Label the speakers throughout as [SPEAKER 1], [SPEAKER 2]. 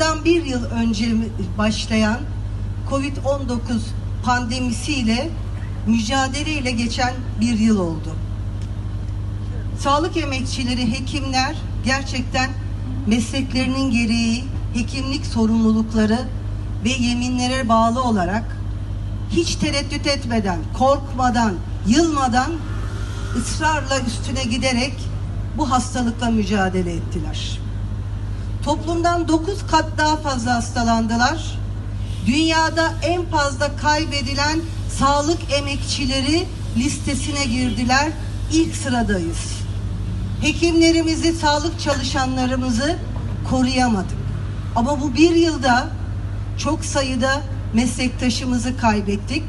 [SPEAKER 1] bundan bir yıl önce başlayan Covid-19 pandemisiyle mücadeleyle geçen bir yıl oldu. Sağlık emekçileri, hekimler gerçekten mesleklerinin gereği hekimlik sorumlulukları ve yeminlere bağlı olarak hiç tereddüt etmeden, korkmadan, yılmadan ısrarla üstüne giderek bu hastalıkla mücadele ettiler. Toplumdan 9 kat daha fazla hastalandılar. Dünyada en fazla kaybedilen sağlık emekçileri listesine girdiler. İlk sıradayız. Hekimlerimizi, sağlık çalışanlarımızı koruyamadık. Ama bu bir yılda çok sayıda meslektaşımızı kaybettik.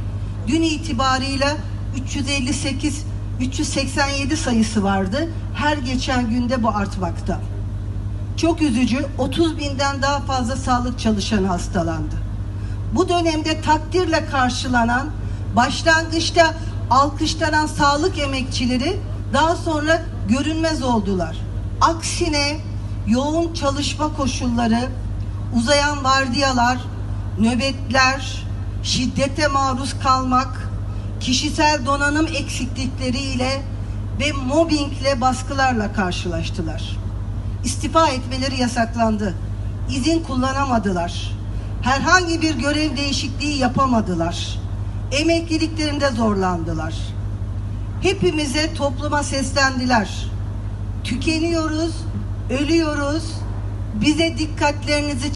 [SPEAKER 1] Dün itibarıyla 358 387 sayısı vardı. Her geçen günde bu artmakta. Çok üzücü 30 binden daha fazla sağlık çalışanı hastalandı. Bu dönemde takdirle karşılanan, başlangıçta alkışlanan sağlık emekçileri daha sonra görünmez oldular. Aksine yoğun çalışma koşulları, uzayan vardiyalar, nöbetler, şiddete maruz kalmak, kişisel donanım eksiklikleriyle ve mobbingle baskılarla karşılaştılar. İstifa etmeleri yasaklandı. İzin kullanamadılar. Herhangi bir görev değişikliği yapamadılar. Emekliliklerinde zorlandılar. Hepimize topluma seslendiler. Tükeniyoruz, ölüyoruz. Bize dikkatlerinizi